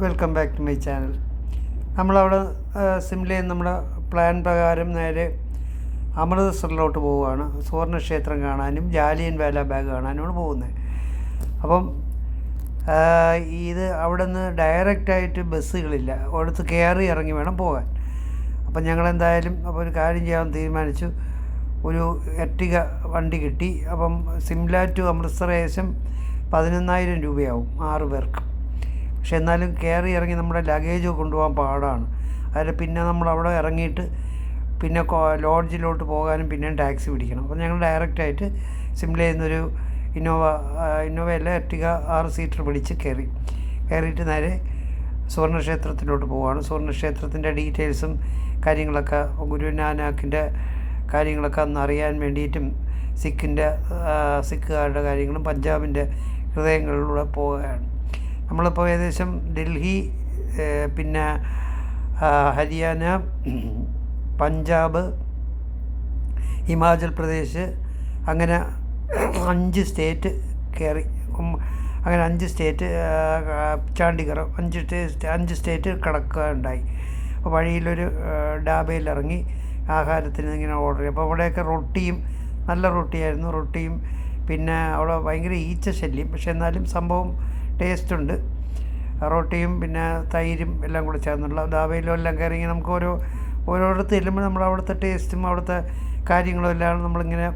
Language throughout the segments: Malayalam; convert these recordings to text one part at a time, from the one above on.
Welcome back to my channel നമ്മളവിടെ സിംലയിൽ നമ്മുടെ പ്ലാൻ പ്രകാരം നേരെ അമൃതസറിലോട്ട് പോവുകയാണ്. സുവർണക്ഷേത്രം കാണാനും ജാലിയൻ വേല ബാഗ് കാണാനുമാണ് പോകുന്നത്. അപ്പം ഇത് അവിടെ നിന്ന് ഡയറക്റ്റായിട്ട് ബസ്സുകളില്ല. അവിടുത്തെ കയറി ഇറങ്ങി വേണം പോകാൻ. അപ്പം ഞങ്ങൾ എന്തായാലും അപ്പോൾ ഒരു കാര്യം ചെയ്യാൻ തീരുമാനിച്ചു. ഒരു എർട്ടിക വണ്ടി കിട്ടി. അപ്പം സിംല ടു അമൃത്സർ ഏകദേശം പതിനൊന്നായിരം രൂപയാവും ആറ് പേർക്ക്. പക്ഷെ എന്നാലും കയറി ഇറങ്ങി നമ്മുടെ ലഗേജ് കൊണ്ടുപോകാൻ പാടാണ്. അതിൽ പിന്നെ നമ്മൾ അവിടെ ഇറങ്ങിയിട്ട് പിന്നെ ലോഡ്ജിലോട്ട് പോകാനും പിന്നെയും ടാക്സി പിടിക്കണം. അപ്പോൾ ഞങ്ങൾ ഡയറക്റ്റായിട്ട് സിംലയിൽ നിന്നൊരു ഇന്നോവ ഇന്നോവ ഇന്നോവയല്ല എർട്ടിക ആറ് സീറ്റർ പിടിച്ച് കയറി. കയറിയിട്ട് നേരെ സുവർണക്ഷേത്രത്തിലോട്ട് പോവുകയാണ് സുവർണക്ഷേത്രത്തിന്റെ ഡീറ്റെയിൽസും കാര്യങ്ങളൊക്കെ ഗുരുനാനാക്കിന്റെ കാര്യങ്ങളൊക്കെ അന്ന് അറിയാൻ വേണ്ടിയിട്ടും സിഖിന്റെ സിഖുകാരുടെ കാര്യങ്ങളും പഞ്ചാബിന്റെ ഹൃദയങ്ങളിലൂടെ പോവുകയാണ്. നമ്മളിപ്പോൾ ഏകദേശം ഡൽഹി പിന്നെ ഹരിയാന പഞ്ചാബ് ഹിമാചൽ പ്രദേശ് അങ്ങനെ അഞ്ച് സ്റ്റേറ്റ് കയറി അങ്ങനെ അഞ്ച് സ്റ്റേറ്റ് ചാണ്ടിഗർ അഞ്ച് അഞ്ച് സ്റ്റേറ്റ് കിടക്കുകയുണ്ടായി അപ്പോൾ വഴിയിലൊരു ഡാബയിൽ ഇറങ്ങി ആഹാരത്തിന് ഇങ്ങനെ ഓർഡർ ചെയ്യും അപ്പോൾ അവിടെയൊക്കെ റൊട്ടിയും നല്ല റൊട്ടിയായിരുന്നു. റൊട്ടിയും പിന്നെ അവിടെ ഭയങ്കര ഈച്ച ശല്യം പക്ഷെ എന്നാലും സംഭവം ടേസ്റ്റ് ഉണ്ട് റൊട്ടിയും പിന്നെ തൈരും എല്ലാം കൂടെ ചേർന്നുള്ള ദാവയിലും എല്ലാം കയറി ഇങ്ങനെ നമുക്ക് ഓരോ ഓരോരിടത്ത് ചെല്ലുമ്പോൾ നമ്മൾ അവിടുത്തെ ടേസ്റ്റും അവിടുത്തെ കാര്യങ്ങളും എല്ലാം നമ്മളിങ്ങനെ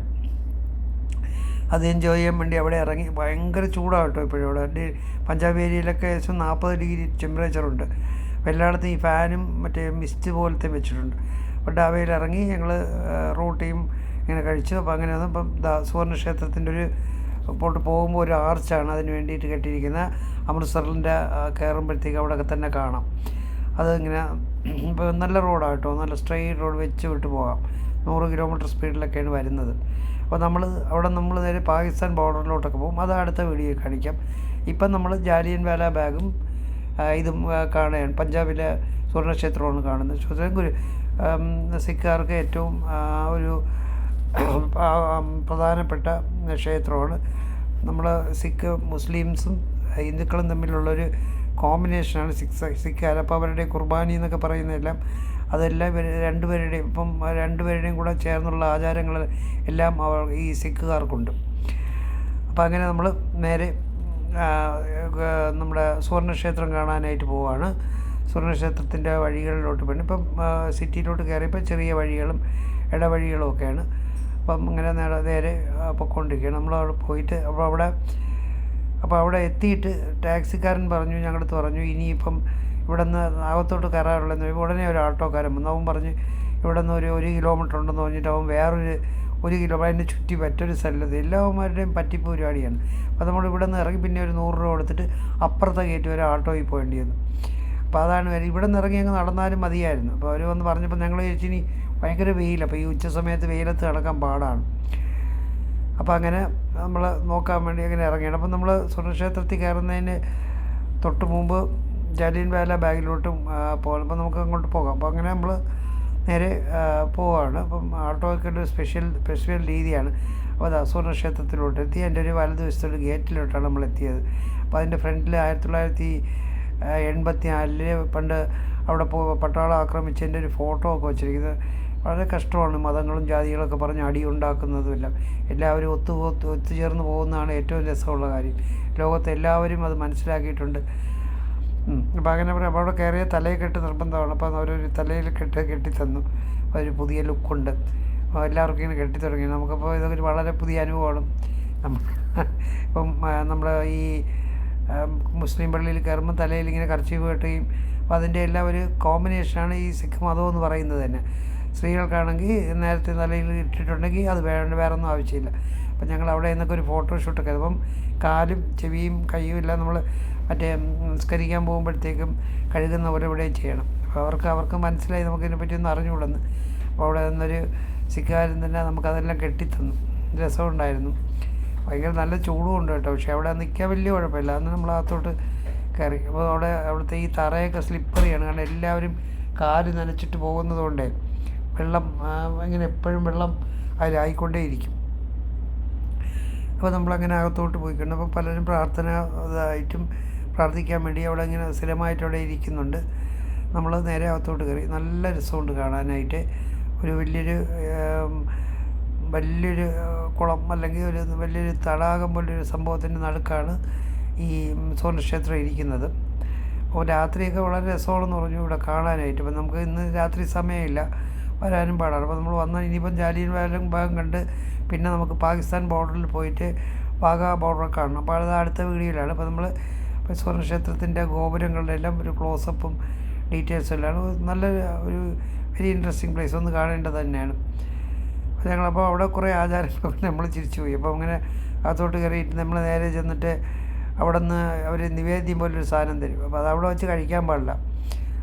അത് എൻജോയ് ചെയ്യാൻ വേണ്ടി അവിടെ ഇറങ്ങി. ഭയങ്കര ചൂടാകട്ടോ കേട്ടോ ഇപ്പോഴും അവിടെ. പഞ്ചാബ് ഏരിയയിലൊക്കെ ഏകദേശം നാൽപ്പത് ഡിഗ്രി ടെമ്പറേച്ചറുണ്ട് അപ്പോൾ എല്ലായിടത്തും ഈ ഫാനും മറ്റേ മിസ്റ്റ് പോലത്തെ വെച്ചിട്ടുണ്ട്. അപ്പോൾ ഡാബയിൽ ഇറങ്ങി ഞങ്ങൾ റോട്ടിയും ഇങ്ങനെ കഴിച്ചു. അപ്പോൾ അങ്ങനെ വന്നു അപ്പം സുവർണക്ഷേത്രത്തിന്റെ ഒരു പോട്ട് പോകുമ്പോൾ ഒരു ആർച്ചാണ് അതിന് വേണ്ടിയിട്ട് കെട്ടിയിരിക്കുന്നത് അമൃത്സറിന്റെ കയറുമ്പോഴത്തേക്ക് അവിടെയൊക്കെ തന്നെ കാണാം അതിങ്ങനെ ഇപ്പോൾ നല്ല റോഡാണ് കേട്ടോ നല്ല സ്ട്രെയിറ്റ് റോഡ് വെച്ച് വിട്ട് പോകാം നൂറ് കിലോമീറ്റർ സ്പീഡിലൊക്കെയാണ് വരുന്നത് അപ്പോൾ നമ്മൾ അവിടെ നമ്മൾ നേരെ പാകിസ്ഥാൻ ബോർഡറിലോട്ടൊക്കെ പോകും അത് അടുത്ത വീഡിയോ കാണിക്കാം ഇപ്പം നമ്മൾ ജാലിയൻ വാല ബാഗും ഇതും കാണുകയാണ് പഞ്ചാബിലെ സുവർണക്ഷേത്രമാണ് കാണുന്നത് സുവർണ ഗുരു സിഖുകാർക്ക് ഏറ്റവും ഒരു പ്രധാനപ്പെട്ട ക്ഷേത്രമാണ്. നമ്മൾ സിഖ് മുസ്ലിംസും ഹിന്ദുക്കളും തമ്മിലുള്ളൊരു കോമ്പിനേഷനാണ് സിഖ് സിഖുകാർ അപ്പോൾ അവരുടെ കുർബാനി എന്നൊക്കെ പറയുന്നതെല്ലാം അതെല്ലാം രണ്ടുപേരുടെയും ഇപ്പം രണ്ടുപേരുടെയും കൂടെ ചേർന്നുള്ള ആചാരങ്ങൾ എല്ലാം അവർ ഈ സിഖുകാർക്കുണ്ട്. അപ്പം അങ്ങനെ നമ്മൾ നേരെ നമ്മുടെ സുവർണക്ഷേത്രം കാണാനായിട്ട് പോവുകയാണ് സുവർണക്ഷേത്രത്തിന്റെ വഴികളിലോട്ട് പോയി. ഇപ്പം സിറ്റിയിലോട്ട് കയറിയപ്പോൾ ചെറിയ വഴികളും ഇടവഴികളും ഒക്കെയാണ്. അപ്പം അങ്ങനെ നേരെ നേരെ പൊയ്ക്കൊണ്ടിരിക്കുകയാണ് നമ്മൾ അവിടെ പോയിട്ട് അപ്പോൾ അവിടെ അപ്പോൾ അവിടെ എത്തിയിട്ട് ടാക്സിക്കാരൻ പറഞ്ഞു ഞങ്ങളടുത്ത് പറഞ്ഞു ഇനിയിപ്പം ഇവിടെ നിന്ന് അകത്തോട്ട് കയറാറുള്ളതെന്ന് ഉടനെ ഒരു ആട്ടോക്കാരൻ വന്നു. അവൻ പറഞ്ഞ് ഇവിടെ നിന്ന് ഒരു ഒരു കിലോമീറ്റർ ഉണ്ടെന്ന് പറഞ്ഞിട്ട് അവൻ വേറൊരു ഒരു കിലോമീറ്റർ അതിന്റെ ചുറ്റി മറ്റൊരു സ്ഥലത്ത് എല്ലാവന്മാരുടെയും പറ്റിപ്പ് പരിപാടിയാണ് അപ്പോൾ നമ്മൾ ഇവിടെ നിന്ന് ഇറങ്ങി പിന്നെ ഒരു നൂറ് രൂപ കൊടുത്തിട്ട് അപ്പുറത്തെ ഗേറ്റ് വരെ ആട്ടോയിൽ പോകേണ്ടി വന്നു. അപ്പോൾ അതാണ് ഇവിടെ നിന്ന് ഇറങ്ങി അങ്ങ് നടന്നാലും മതിയായിരുന്നു. അപ്പോൾ അവർ വന്ന് പറഞ്ഞപ്പോൾ ഞങ്ങൾ ചേച്ചി ഭയങ്കര വെയിൽ അപ്പോൾ ഈ ഉച്ച സമയത്ത് വെയിലത്ത് കിടക്കാൻ പാടാണ്. അപ്പോൾ അങ്ങനെ നമ്മൾ നോക്കാൻ വേണ്ടി അങ്ങനെ ഇറങ്ങിയാണ്. അപ്പം നമ്മൾ സ്വർണക്ഷേത്രത്തിൽ കയറുന്നതിന് തൊട്ട് മുമ്പ് ജാലിയൻ വാല ബാഗിലോട്ടും പോകണം അപ്പം നമുക്ക് അങ്ങോട്ട് പോകാം. അപ്പോൾ അങ്ങനെ നമ്മൾ നേരെ പോവാണ്. അപ്പം ആട്ടോയ്ക്ക് ഒരു സ്പെഷ്യൽ സ്പെഷ്യൽ രീതിയാണ്. അപ്പോൾ അത് സുവർണക്ഷേത്രത്തിലോട്ട് എത്തി. എന്റെ ഒരു വലതുവശത്തുള്ള ഗേറ്റിലോട്ടാണ് നമ്മൾ എത്തിയത്. അപ്പോൾ അതിന്റെ ഫ്രണ്ടിൽ ആയിരത്തി തൊള്ളായിരത്തി എൺപത്തി നാലിൽ പണ്ട് അവിടെ പോ പട്ടാളം ആക്രമിച്ചതിന്റെ ഒരു ഫോട്ടോ ഒക്കെ വെച്ചിരിക്കുന്നത്. വളരെ കഷ്ടമാണ് മതങ്ങളും ജാതികളൊക്കെ പറഞ്ഞ് അടി ഉണ്ടാക്കുന്നതുമില്ല. എല്ലാവരും ഒത്തു ഒത്തു ഒത്തുചേർന്ന് പോകുന്നതാണ് ഏറ്റവും രസമുള്ള കാര്യം. ലോകത്ത് എല്ലാവരും അത് മനസ്സിലാക്കിയിട്ടുണ്ട്. അപ്പോൾ അങ്ങനെ പറയാം. അപ്പോൾ അവിടെ കയറിയ തലയിൽ കെട്ട് നിർബന്ധമാണ്. അപ്പോൾ അവരൊരു തലയിൽ കെട്ട് കെട്ടി തന്നു. അപ്പോൾ ഒരു പുതിയ ലുക്കുണ്ട്. എല്ലാവർക്കും ഇങ്ങനെ കെട്ടി തുടങ്ങി. നമുക്കപ്പോൾ വളരെ പുതിയ അനുഭവമാണ്. നമുക്ക് ഇപ്പം നമ്മൾ ഈ മുസ്ലിം പള്ളിയിൽ കയറുമ്പോൾ തലയിൽ ഇങ്ങനെ കർച്ചീഫ് കെട്ടുകയും അപ്പോൾ അതിന്റെ എല്ലാം ഒരു കോമ്പിനേഷനാണ് ഈ സിഖ് മതം എന്ന് പറയുന്നത് തന്നെ. സ്ത്രീകൾക്കാണെങ്കിൽ നേരത്തെ തലയിൽ ഇട്ടിട്ടുണ്ടെങ്കിൽ അത് വേണ്ട വേറെ ഒന്നും ആവശ്യമില്ല. അപ്പം ഞങ്ങൾ അവിടെ നിന്നൊക്കെ ഒരു ഫോട്ടോഷൂട്ടൊക്കെ അപ്പം കാലും ചെവിയും കൈയും എല്ലാം നമ്മൾ മറ്റേ സംസ്കരിക്കാൻ പോകുമ്പോഴത്തേക്കും കഴുകുന്ന പോലെ ഇവിടെ ചെയ്യണം. അപ്പോൾ അവർക്ക് അവർക്ക് മനസ്സിലായി നമുക്കിതിനെ പറ്റി ഒന്നും അറിഞ്ഞുകൂടെന്ന്. അപ്പോൾ അവിടെ നിന്നൊരു സിക്കാരൻ തന്നെ നമുക്കതെല്ലാം കെട്ടിത്തന്നു. രസമുണ്ടായിരുന്നു. ഭയങ്കര നല്ല ചൂടും ഉണ്ട് കേട്ടോ. പക്ഷേ അവിടെ നിൽക്കാൻ വലിയ കുഴപ്പമില്ല. അന്ന് നമ്മൾ അകത്തോട്ട് കയറി. അപ്പോൾ അവിടെ അവിടുത്തെ ഈ തറയൊക്കെ സ്ലിപ്പറിയാണ് കാരണം എല്ലാവരും കാൽ നനച്ചിട്ട് പോകുന്നതുകൊണ്ടേ വെള്ളം ഇങ്ങനെ എപ്പോഴും വെള്ളം അതിലായിക്കൊണ്ടേയിരിക്കും. അപ്പോൾ നമ്മളങ്ങനെ അകത്തോട്ട് പോയി കഴിഞ്ഞു അപ്പോൾ പലരും പ്രാർത്ഥന ഇതായിട്ടും പ്രാർത്ഥിക്കാൻ വേണ്ടി അവിടെ ഇങ്ങനെ സ്ഥിരമായിട്ട് അവിടെ ഇരിക്കുന്നുണ്ട്. നമ്മൾ നേരെ അകത്തോട്ട് കയറി. നല്ല രസമുണ്ട് കാണാനായിട്ട്. ഒരു വലിയൊരു വലിയൊരു കുളം അല്ലെങ്കിൽ ഒരു വലിയൊരു തടാകം പോലൊരു സംഭവത്തിന്റെ നടുക്കാണ് ഈ സുവർണക്ഷേത്രം ഇരിക്കുന്നത്. അപ്പോൾ രാത്രിയൊക്കെ വളരെ രസമാണെന്ന് പറഞ്ഞു ഇവിടെ കാണാനായിട്ട്. ഇപ്പം നമുക്ക് ഇന്ന് രാത്രി സമയമില്ല. വരാനും പാടാണ്. അപ്പോൾ നമ്മൾ വന്നാൽ ഇനിയിപ്പം ജാലിയൻ വാലും ഭാഗം കണ്ട് പിന്നെ നമുക്ക് പാകിസ്ഥാൻ ബോർഡറിൽ പോയിട്ട് വാഗ ബോർഡർ കാണണം. അപ്പോൾ അത് അടുത്ത വീഡിയോയിലാണ്. അപ്പോൾ നമ്മൾ സ്വർണക്ഷേത്രത്തിന്റെ ഗോപുരങ്ങളുടെ എല്ലാം ഒരു ക്ലോസപ്പും ഡീറ്റെയിൽസും എല്ലാം. നല്ല ഒരു വെരി ഇൻട്രസ്റ്റിംഗ് പ്ലേസ് ഒന്ന് കാണേണ്ടത് തന്നെയാണ്. അപ്പോൾ ഞങ്ങളപ്പോൾ അവിടെ കുറേ ആചാരങ്ങൾ നമ്മൾ ചിരിച്ചു പോയി. അപ്പോൾ അങ്ങനെ അകത്തോട്ട് കയറിയിട്ട് നമ്മൾ നേരെ ചെന്നിട്ട് അവിടെ നിന്ന് അവർ നിവേദ്യം പോലൊരു സാധനം തരും. അപ്പോൾ അത് അവിടെ വെച്ച് കഴിക്കാൻ പാടില്ല.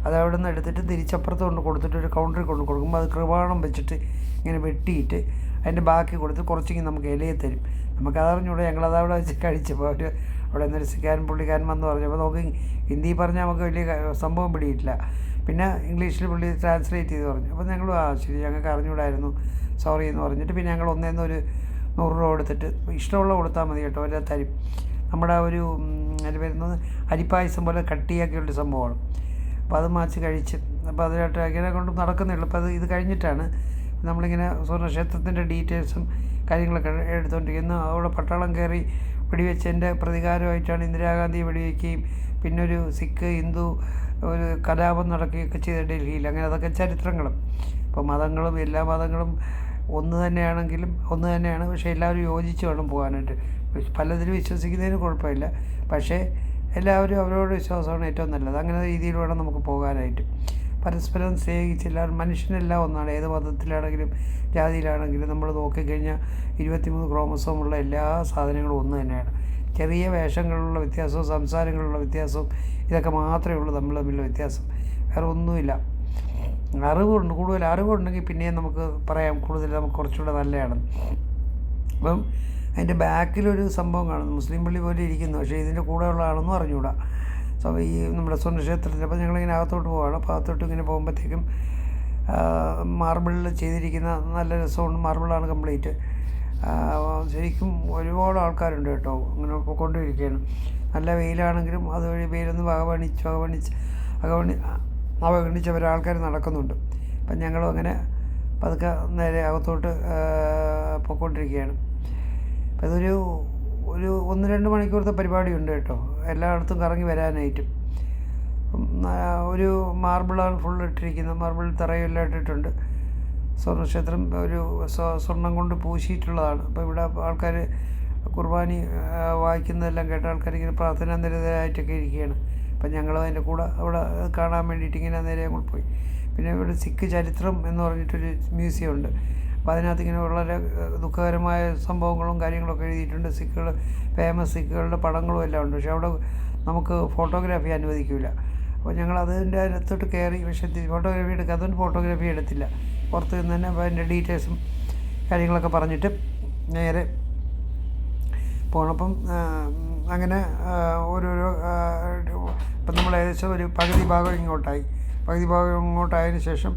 അത് അവിടെ നിന്ന് എടുത്തിട്ട് തിരിച്ചപ്പുറത്ത് കൊണ്ട് കൊടുത്തിട്ട് ഒരു കൗണ്ടറിൽ കൊണ്ട് കൊടുക്കുമ്പോൾ അത് കൃപാണം വെച്ചിട്ട് ഇങ്ങനെ വെട്ടിയിട്ട് അതിന്റെ ബാക്കി കൊടുത്ത് കുറച്ചെങ്കിൽ നമുക്ക് ഇലയെ തരും. നമുക്ക് അതറിഞ്ഞൂടെ? ഞങ്ങളത് അവിടെ വെച്ച് കഴിച്ചപ്പോൾ അവർ അവിടെ നിന്നൊരു സിക്കാരൻ പുള്ളിക്കാരൻ വന്ന് പറഞ്ഞപ്പോൾ നമുക്ക് ഹിന്ദി പറഞ്ഞാൽ നമുക്ക് വലിയ സംഭവം പിടിയിട്ടില്ല. പിന്നെ ഇംഗ്ലീഷിൽ പുള്ളി ട്രാൻസ്ലേറ്റ് ചെയ്ത് പറഞ്ഞു. അപ്പോൾ ഞങ്ങൾ ആ ശരി ഞങ്ങൾക്ക് അറിഞ്ഞൂടായിരുന്നു. സോറി എന്ന് പറഞ്ഞിട്ട് പിന്നെ ഞങ്ങൾ ഒന്നേന്ന് ഒരു നൂറ് രൂപ കൊടുത്തിട്ട് ഇഷ്ടമുള്ള കൊടുത്താൽ മതി കേട്ടോ അവരെ തരും. നമ്മുടെ ഒരു അതിൽ വരുന്നത് അരിപ്പായസം പോലെ കട്ടിയാക്കിയുള്ള സംഭവമാണ്. അപ്പോൾ അത് മാച്ച് കഴിച്ച്. അപ്പോൾ അതിനായിട്ട് അങ്ങനെ കൊണ്ട് നടക്കുന്നില്ല. അപ്പോൾ അത് ഇത് കഴിഞ്ഞിട്ടാണ് നമ്മളിങ്ങനെ സ്വർണക്ഷേത്രത്തിന്റെ ഡീറ്റെയിൽസും കാര്യങ്ങളൊക്കെ എടുത്തുകൊണ്ടിരിക്കുന്നു അവിടെ പട്ടാളം കയറി വെടിവെച്ചതിന്റെ പ്രതികാരമായിട്ടാണ് ഇന്ദിരാഗാന്ധി വെടിവെക്കുകയും പിന്നെ ഒരു സിഖ് ഹിന്ദു ഒരു കലാപം നടക്കുകയൊക്കെ ചെയ്ത ഡൽഹിയിൽ. അങ്ങനെ അതൊക്കെ ചരിത്രങ്ങളും. ഇപ്പോൾ മതങ്ങളും എല്ലാ മതങ്ങളും ഒന്ന് തന്നെയാണെങ്കിലും ഒന്ന് തന്നെയാണ്. പക്ഷേ എല്ലാവരും യോജിച്ച് വേണം പോകാനായിട്ട്. പലതിലും വിശ്വസിക്കുന്നതിന് കുഴപ്പമില്ല. പക്ഷേ എല്ലാവരും അവരോട് വിശ്വാസമാണ് ഏറ്റവും നല്ലത്. അങ്ങനെ രീതിയിൽ വേണം നമുക്ക് പോകാനായിട്ട്. പരസ്പരം സ്നേഹിച്ചില്ല മനുഷ്യനെല്ലാം ഒന്നാണ്. ഏത് മതത്തിലാണെങ്കിലും ജാതിയിലാണെങ്കിലും നമ്മൾ നോക്കിക്കഴിഞ്ഞാൽ ഇരുപത്തിമൂന്ന് ക്രോമസോമുള്ള എല്ലാ സാധനങ്ങളും ഒന്ന് തന്നെയാണ്. ചെറിയ വേഷങ്ങളിലുള്ള വ്യത്യാസവും സംസാരങ്ങളിലുള്ള വ്യത്യാസവും ഇതൊക്കെ മാത്രമേ ഉള്ളൂ നമ്മൾ തമ്മിലുള്ള വ്യത്യാസം. വേറെ ഒന്നുമില്ല. അറിവുണ്ട്. കൂടുതൽ അറിവുണ്ടെങ്കിൽ പിന്നെയും നമുക്ക് പറയാം. കൂടുതൽ നമുക്ക് കുറച്ചുകൂടെ നല്ലതാണ്. അപ്പം അതിന്റെ ബാക്കിലൊരു സംഭവം കാണുന്നു. മുസ്ലിം പള്ളി പോലെ ഇരിക്കുന്നു. പക്ഷേ ഇതിന്റെ കൂടെ ആളെന്നും അറിഞ്ഞുകൂടാ. സോ ഈ നമ്മുടെ സ്വർണക്ഷേത്രത്തിൽ അപ്പോൾ ഞങ്ങളിങ്ങനെ അകത്തോട്ട് പോവുകയാണ് അപ്പോൾ അകത്തോട്ട് ഇങ്ങനെ പോകുമ്പോഴത്തേക്കും മാർബിളിൽ ചെയ്തിരിക്കുന്ന നല്ല രസമുണ്ട്. മാർബിളാണ് കംപ്ലീറ്റ് ശരിക്കും ഒരുപാട് ആൾക്കാരുണ്ട് കേട്ടോ. അങ്ങനെ പോയിക്കൊണ്ടിരിക്കുകയാണ് നല്ല വെയിലാണെങ്കിലും അതുവഴി വെയിലൊന്ന് വകവണിച്ച് വകവണിച്ച് അകവണി അവഗണിച്ചവർ ആൾക്കാർ നടക്കുന്നുണ്ട്. അപ്പം ഞങ്ങളും അങ്ങനെ പതുക്കെ നേരെ അകത്തോട്ട് പൊയ്ക്കൊണ്ടിരിക്കുകയാണ്. അപ്പം ഇതൊരു ഒരു ഒന്ന് രണ്ട് മണിക്കൂറത്തെ പരിപാടിയുണ്ട് കേട്ടോ. എല്ലായിടത്തും കറങ്ങി വരാനായിട്ടും. ഒരു മാർബിളാണ് ഫുൾ ഇട്ടിരിക്കുന്നത്. മാർബിൾ തറയെല്ലാം ഇട്ടിട്ടുണ്ട്. സ്വർണക്ഷേത്രം ഒരു സ്വ- സ്വർണം കൊണ്ട് പൂശിയിട്ടുള്ളതാണ്. അപ്പോൾ ഇവിടെ ആൾക്കാർ കുർബാനി വായിക്കുന്നതെല്ലാം കേട്ട ആൾക്കാർ ഇങ്ങനെ പ്രാർത്ഥനാ നിരതരായിട്ടൊക്കെ ഇരിക്കുകയാണ്. അപ്പം ഞങ്ങൾ അതിന്റെ കൂടെ അവിടെ കാണാൻ വേണ്ടിയിട്ട് ഇങ്ങനെ നേരെ അങ്ങോട്ട് പോയി. പിന്നെ ഇവിടെ സിഖ് ചരിത്രം എന്ന് പറഞ്ഞിട്ടൊരു മ്യൂസിയം ഉണ്ട്. അപ്പോൾ അതിനകത്ത് ഇങ്ങനെ വളരെ ദുഃഖകരമായ സംഭവങ്ങളും കാര്യങ്ങളൊക്കെ എഴുതിയിട്ടുണ്ട്. സിക്കുകൾ ഫേമസ് സിക്കുകളുടെ പടങ്ങളും എല്ലാം ഉണ്ട്. പക്ഷേ അവിടെ നമുക്ക് ഫോട്ടോഗ്രാഫി അനുവദിക്കില്ല അപ്പോൾ ഞങ്ങൾ അതിന്റെ അകത്തോട്ട് കയറി പക്ഷേ ഫോട്ടോഗ്രാഫി എടുക്കുക അതുകൊണ്ട് ഫോട്ടോഗ്രാഫി എടുത്തില്ല. പുറത്ത് നിന്ന് തന്നെ അപ്പോൾ അതിന്റെ ഡീറ്റെയിൽസും കാര്യങ്ങളൊക്കെ പറഞ്ഞിട്ട് നേരെ പോണപ്പം അങ്ങനെ ഓരോരോ ഇപ്പം നമ്മൾ ഏകദേശം ഒരു പകുതി ഭാഗം ഇങ്ങോട്ടായി. പകുതി ഭാഗം ഇങ്ങോട്ടായതിനു ശേഷം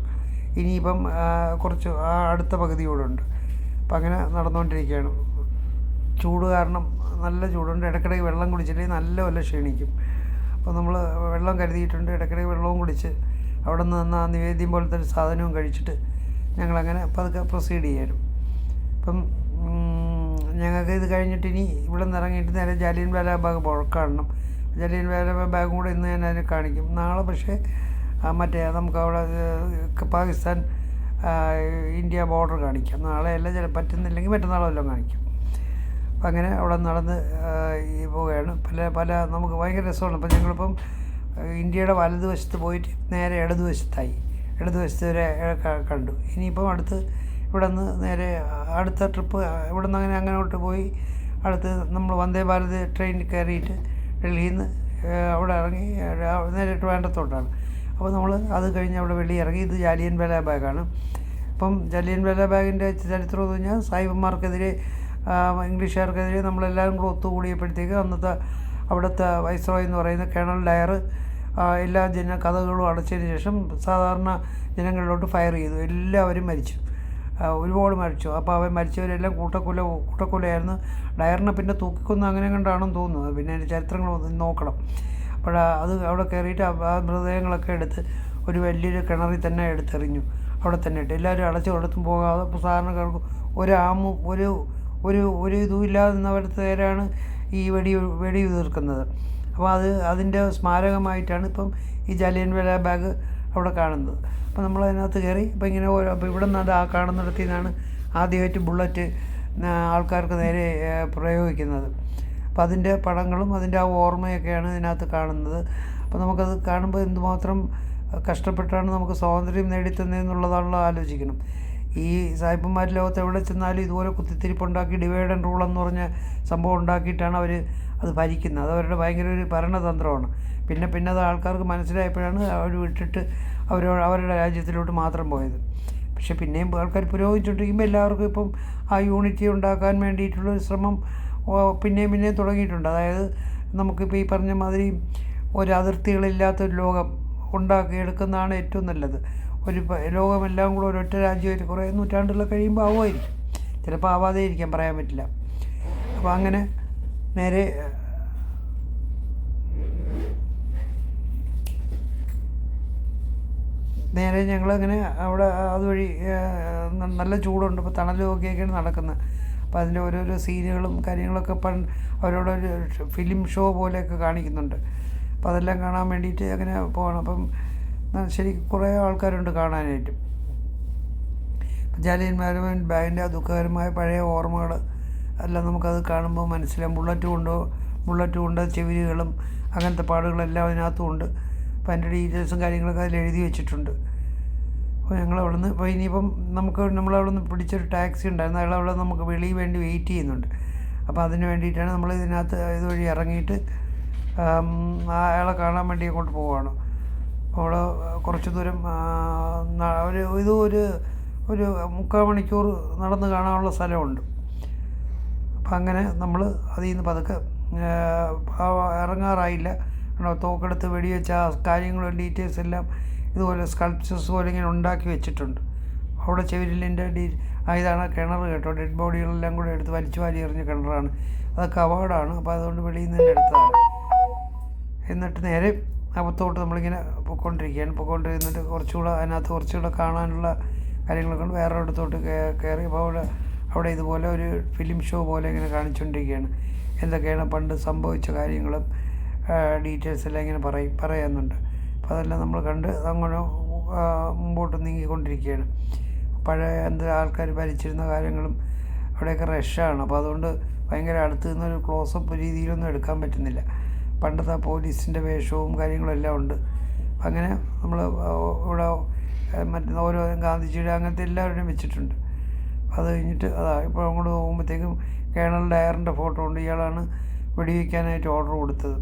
ഇനിയിപ്പം കുറച്ച് അടുത്ത പകുതി കൂടെ അപ്പം അങ്ങനെ നടന്നുകൊണ്ടിരിക്കുകയാണ് ചൂട് കാരണം നല്ല ചൂടുണ്ട്. ഇടയ്ക്കിടയ്ക്ക് വെള്ളം കുടിച്ചില്ലെങ്കിൽ നല്ല വല്ല ക്ഷീണിക്കും. അപ്പോൾ നമ്മൾ വെള്ളം കരുതിയിട്ടുണ്ട്. ഇടയ്ക്കിടയ്ക്ക് വെള്ളവും കുടിച്ച് അവിടെ നിന്ന് ആ നിവേദ്യം പോലത്തെ ഒരു സാധനവും കഴിച്ചിട്ട് ഞങ്ങളങ്ങനെ പതുക്കെ പ്രൊസീഡ് ചെയ്യാനും. അപ്പം ഞങ്ങൾക്ക് ഇത് കഴിഞ്ഞിട്ട് ഇനി ഇവിടെ നിന്ന് ഇറങ്ങിയിട്ട് നേരെ ജാലിയൻ വാലാബാഗ് പോ- കാണണം ജാലിയൻ വാലാബാഗ് ബാഗും കൂടെ ഇന്ന് ഞാൻ അതിനെ കാണിക്കും. നാളെ പക്ഷേ മറ്റേ നമുക്ക് അവിടെ പാകിസ്ഥാൻ ഇന്ത്യ ബോർഡർ കാണിക്കാം. നാളെ എല്ലാം ചില പറ്റുന്നില്ലെങ്കിൽ മറ്റന്നാളോ വല്ലതും കാണിക്കും. അപ്പം അങ്ങനെ അവിടെ നടന്ന് പോവുകയാണ്. പല പല നമുക്ക് ഭയങ്കര രസമാണ്. അപ്പം ഞങ്ങളിപ്പം ഇന്ത്യയുടെ വലതുവശത്ത് പോയിട്ട് നേരെ ഇടതുവശത്തായി. ഇടതുവശത്ത് വരെ കണ്ടു. ഇനിയിപ്പം അടുത്ത് ഇവിടെ നിന്ന് നേരെ അടുത്ത ട്രിപ്പ് ഇവിടെ നിന്ന് അങ്ങനെ അങ്ങോട്ട് പോയി അടുത്ത് നമ്മൾ വന്ദേ ഭാരത് ട്രെയിനിൽ കയറിയിട്ട് ഡൽഹിയിൽ നിന്ന് അവിടെ ഇറങ്ങി ആ, നേരെ ട്രിവാൻഡ്രത്തോട്ടാണ് അപ്പോൾ നമ്മൾ അത് കഴിഞ്ഞ് അവിടെ വെളി ഇറങ്ങി. ഇത് ജാലിയൻ വേല ബാഗാണ്. അപ്പം ജാലിയൻ വേല ബാഗിന്റെ ചരിത്രം എന്ന് പറഞ്ഞാൽ സായിബന്മാർക്കെതിരെ ഇംഗ്ലീഷുകാർക്കെതിരെ നമ്മളെല്ലാവരും കൂടെ ഒത്തുകൂടിയപ്പോഴത്തേക്ക് അന്നത്തെ അവിടുത്തെ വൈസ്രോയ് എന്ന് പറയുന്ന കേണൽ ഡയർ എല്ലാ ജന കഥകളും അടച്ചതിന് ശേഷം സാധാരണ ജനങ്ങളിലോട്ട് ഫയർ ചെയ്തു. എല്ലാവരും മരിച്ചു. ഒരുപാട് മരിച്ചു. അപ്പോൾ അവൻ മരിച്ചവരെല്ലാം കൂട്ടക്കൊല കൂട്ടക്കൊലയായിരുന്നു. ഡയറിനെ പിന്നെ തൂക്കിക്കൊന്ന് അങ്ങനെ കണ്ടാണെന്ന് തോന്നുന്നു. പിന്നെ അതിന്റെ ചരിത്രങ്ങൾ നോക്കണം. അപ്പോൾ അത് അവിടെ കയറിയിട്ട് ആ മൃതദേഹങ്ങളൊക്കെ എടുത്ത് ഒരു വലിയൊരു കിണറിൽ തന്നെ എടുത്തെറിഞ്ഞു. അവിടെ തന്നെ ഇട്ട് എല്ലാവരും അടച്ചു കൊടുത്തും പോകാതെ സാധാരണക്കാർക്ക് ഒരു ആമും ഒരു ഒരു ഒരു ഇതും ഇല്ലാതെ നിന്നവരുടെ നേരാണ് ഈ വെടി വെടി തീർക്കുന്നത് അപ്പോൾ അത് അതിന്റെ സ്മാരകമായിട്ടാണ് ഇപ്പം ഈ ജാലിയൻ വില ബാഗ് അവിടെ കാണുന്നത്. അപ്പോൾ നമ്മൾ അതിനകത്ത് കയറി ഇപ്പോൾ ഇങ്ങനെ ഓരോ അപ്പോൾ ഇവിടെ നിന്ന് ആ കാണുന്നിടത്തു നിന്നാണ് ആദ്യമായിട്ട് ബുള്ളറ്റ് ആൾക്കാർക്ക് നേരെ പ്രയോഗിക്കുന്നത്. അപ്പോൾ അതിന്റെ പടങ്ങളും അതിന്റെ ആ ഓർമ്മയൊക്കെയാണ് ഇതിനകത്ത് കാണുന്നത്. അപ്പോൾ നമുക്കത് കാണുമ്പോൾ എന്തുമാത്രം കഷ്ടപ്പെട്ടാണ് നമുക്ക് സ്വാതന്ത്ര്യം നേടിത്തന്നതെന്നുള്ളതാണല്ലോ ആലോചിക്കണം. ഈ സായിപ്പന്മാർ ലോകത്ത് എവിടെ ചെന്നാലും ഇതുപോലെ കുത്തിത്തിരിപ്പുണ്ടാക്കി ഡിവൈഡ് ആൻഡ് റൂൾ എന്ന് പറഞ്ഞ സംഭവം ഉണ്ടാക്കിയിട്ടാണ് അവർ അത് ഭരിക്കുന്നത്. അത് അവരുടെ ഭയങ്കര ഒരു ഭരണതന്ത്രമാണ്. പിന്നെ പിന്നെ അത് ആൾക്കാർക്ക് മനസ്സിലായപ്പോഴാണ് അവർ വിട്ടിട്ട് അവർ അവരുടെ രാജ്യത്തിലോട്ട് മാത്രം പോയത്. പക്ഷെ പിന്നെയും ആൾക്കാർ പുരോഗമിച്ചുകൊണ്ടിരിക്കുമ്പോൾ എല്ലാവർക്കും ഇപ്പം ആ യൂണിറ്റി ഉണ്ടാക്കാൻ വേണ്ടിയിട്ടുള്ളൊരു ശ്രമം പിന്നെയും പിന്നെയും തുടങ്ങിയിട്ടുണ്ട്. അതായത് നമുക്കിപ്പോൾ ഈ പറഞ്ഞ മാതിരി ഒരു അതിർത്തികളില്ലാത്തൊരു ലോകം ഉണ്ടാക്കിയെടുക്കുന്നതാണ് ഏറ്റവും നല്ലത്. ഒരു ലോകമെല്ലാം കൂടെ ഒരൊറ്റ രാജ്യമായി കുറേ നൂറ്റാണ്ടുകൾ കഴിയുമ്പോൾ ആവുമായിരിക്കും. ചിലപ്പോൾ ആവാതെ ഇരിക്കാൻ പറയാൻ പറ്റില്ല. അപ്പോൾ അങ്ങനെ നേരെ നേരെ ഞങ്ങളങ്ങനെ അവിടെ അതുവഴി നല്ല ചൂടുണ്ട്. ഇപ്പോൾ തണലും ഒക്കെയൊക്കെയാണ് നടക്കുന്നത് അപ്പോൾ അതിന്റെ ഓരോരോ സീനുകളും കാര്യങ്ങളൊക്കെ പണ്ട് അവരോടൊരു ഫിലിം ഷോ പോലെയൊക്കെ കാണിക്കുന്നുണ്ട്. അപ്പോൾ അതെല്ലാം കാണാൻ വേണ്ടിയിട്ട് അങ്ങനെ പോകണം അപ്പം ശരി കുറേ ആൾക്കാരുണ്ട് കാണാനായിട്ട്. ജാലിയൻ വാലാബാഗ് ബാഗിന്റെ ആ ദുഃഖകരമായ പഴയ ഓർമ്മകൾ എല്ലാം നമുക്കത് കാണുമ്പോൾ മനസ്സിലാവും. ബുള്ളറ്റ് ഉണ്ടോ ബുള്ളറ്റ് ഉണ്ട് ചെവിലുകളും അങ്ങനത്തെ പാടുകളെല്ലാം അതിനകത്തും ഉണ്ട് അപ്പോൾ അതിന്റെ ഡീറ്റെയിൽസും കാര്യങ്ങളൊക്കെ അതിൽ എഴുതി വെച്ചിട്ടുണ്ട്. അപ്പോൾ ഞങ്ങൾ അവിടെ നിന്ന് ഇപ്പോൾ ഇനിയിപ്പം നമുക്ക് നമ്മളവിടെ നിന്ന് പിടിച്ചൊരു ടാക്സി ഉണ്ടായിരുന്നു. അയാൾ അവിടെ നമുക്ക് വെളിയിൽ വേണ്ടി വെയിറ്റ് ചെയ്യുന്നുണ്ട്. അപ്പോൾ അതിന് വേണ്ടിയിട്ടാണ് നമ്മൾ ഇതിനകത്ത് ഇതുവഴി ഇറങ്ങിയിട്ട് അയാളെ കാണാൻ വേണ്ടി അങ്ങോട്ട് പോവുകയാണ് അപ്പോൾ കുറച്ച് ദൂരം ഒരു ഇത് ഒരു ഒരു മുക്കാൽ മണിക്കൂർ നടന്ന് കാണാനുള്ള സ്ഥലമുണ്ട്. അപ്പം അങ്ങനെ നമ്മൾ അതിൽ നിന്ന് പതുക്കെ ഇറങ്ങാറായില്ല. തോക്കെടുത്ത് വെടിവെച്ച കാര്യങ്ങളും ഡീറ്റെയിൽസ് എല്ലാം ഇതുപോലെ സ്കൾപ്ചേഴ്സ് പോലെ ഇങ്ങനെ ഉണ്ടാക്കി വെച്ചിട്ടുണ്ട്. അവിടെ ചെവിരിലിന്റെ ഡി ഇതാണ് കിണർ കേട്ടോ. ഡെഡ് ബോഡികളെല്ലാം കൂടെ എടുത്ത് വലിച്ചു വാരി എറിഞ്ഞ കിണറാണ്. അതൊക്കെ അവാർഡാണ്. അപ്പോൾ അതുകൊണ്ട് വെളിയിൽ നിന്ന് എന്നിട്ട് നേരെ അകത്തോട്ട് നമ്മളിങ്ങനെ പൊയ്ക്കൊണ്ടിരിക്കുകയാണ്. പൊയ്ക്കൊണ്ടിരുന്നിട്ട് കുറച്ചുകൂടെ അതിനകത്ത് കുറച്ചുകൂടെ കാണാനുള്ള കാര്യങ്ങളൊക്കെ ഉണ്ട്. വേറെ ഇടത്തോട്ട് കയറി അപ്പോൾ അവിടെ അവിടെ ഇതുപോലെ ഒരു ഫിലിം ഷോ പോലെ ഇങ്ങനെ കാണിച്ചുകൊണ്ടിരിക്കുകയാണ് എന്തൊക്കെയാണ് പണ്ട് സംഭവിച്ച കാര്യങ്ങളും ഡീറ്റെയിൽസ് എല്ലാം ഇങ്ങനെ പറയും പറയുന്നുണ്ട്. അപ്പോൾ അതെല്ലാം നമ്മൾ കണ്ട് അങ്ങനെ മുമ്പോട്ട് നീങ്ങിക്കൊണ്ടിരിക്കുകയാണ്. പഴയ എന്താ ആൾക്കാർ ഭരിച്ചിരുന്ന കാര്യങ്ങളും അവിടെയൊക്കെ റഷാണ്. അപ്പോൾ അതുകൊണ്ട് ഭയങ്കര അടുത്ത് നിന്നൊരു ക്ലോസപ്പ് രീതിയിലൊന്നും എടുക്കാൻ പറ്റുന്നില്ല. പണ്ടത്തെ പോലീസിന്റെ വേഷവും കാര്യങ്ങളും എല്ലാം ഉണ്ട്. അങ്ങനെ നമ്മൾ ഇവിടെ മറ്റേ ഓരോ ഗാന്ധിജിയുടെ അങ്ങനത്തെ എല്ലാവരുടെയും വെച്ചിട്ടുണ്ട്. അത് കഴിഞ്ഞിട്ട് അതാ ഇപ്പോൾ അങ്ങോട്ട് പോകുമ്പോഴത്തേക്കും കേണൽ ഡയറിന്റെ ഫോട്ടോ ഉണ്ട് ഇയാളാണ് വെടിവെക്കാനായിട്ട് ഓർഡർ കൊടുത്തത്.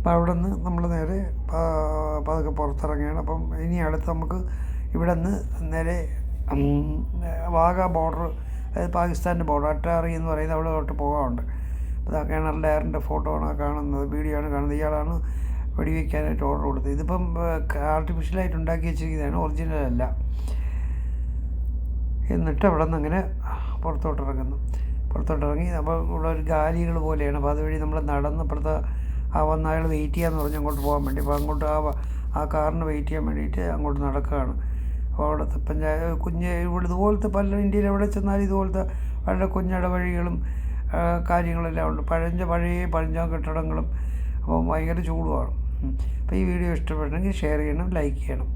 അപ്പോൾ അവിടെ നിന്ന് നമ്മൾ നേരെ പതുക്കെ പുറത്തിറങ്ങുകയാണ്. അപ്പം ഇനി അടുത്ത് നമുക്ക് ഇവിടെ നിന്ന് നേരെ വാഗ ബോർഡർ അതായത് പാകിസ്ഥാന്റെ ബോർഡർ അട്ടാറി എന്ന് പറയുന്നത് അവിടെ തൊട്ട് പോകാറുണ്ട്. അപ്പോൾ ആ കേണൽ ഡയറിന്റെ ഫോട്ടോ ആണ് കാണുന്നത് വീഡിയോ ആണ് കാണുന്നത്. ഇയാളാണ് വെടിവെക്കാനായിട്ട് ഓർഡർ കൊടുത്തത്. ഇതിപ്പം ആർട്ടിഫിഷ്യലായിട്ട് ഉണ്ടാക്കി വെച്ചിരിക്കുന്നതാണ് ഒറിജിനൽ അല്ല. എന്നിട്ട് അവിടെ നിന്ന് അങ്ങനെ പുറത്തോട്ടിറങ്ങുന്നു. പുറത്തോട്ടിറങ്ങി അപ്പോൾ ഇവിടെ ഒരു ഗാലികൾ പോലെയാണ്. അപ്പോൾ അതുവഴി നമ്മൾ നടന്ന് അപ്പുറത്ത് ആ വന്ന അയാൾ വെയിറ്റ് ചെയ്യാന്ന് പറഞ്ഞ് അങ്ങോട്ട് പോകാൻ വേണ്ടി. അപ്പോൾ അങ്ങോട്ട് ആ ആ കാറിന് വെയിറ്റ് ചെയ്യാൻ വേണ്ടിയിട്ട് അങ്ങോട്ട് നടക്കുകയാണ് അപ്പോൾ അവിടുത്തെ പഞ്ചായത്ത് കുഞ്ഞ് ഇവിടെ ഇതുപോലത്തെ പല ഇന്ത്യയിൽ എവിടെ ചെന്നാലും ഇതുപോലത്തെ വളരെ കുഞ്ഞിടവഴികളും കാര്യങ്ങളെല്ലാം ഉണ്ട്. പഴഞ്ച പഴയ പഴഞ്ച കെട്ടിടങ്ങളും അപ്പോൾ ഭയങ്കര ചൂടുമാണ്. അപ്പോൾ ഈ വീഡിയോ ഇഷ്ടപ്പെട്ടെങ്കിൽ ഷെയർ ചെയ്യണം ലൈക്ക് ചെയ്യണം.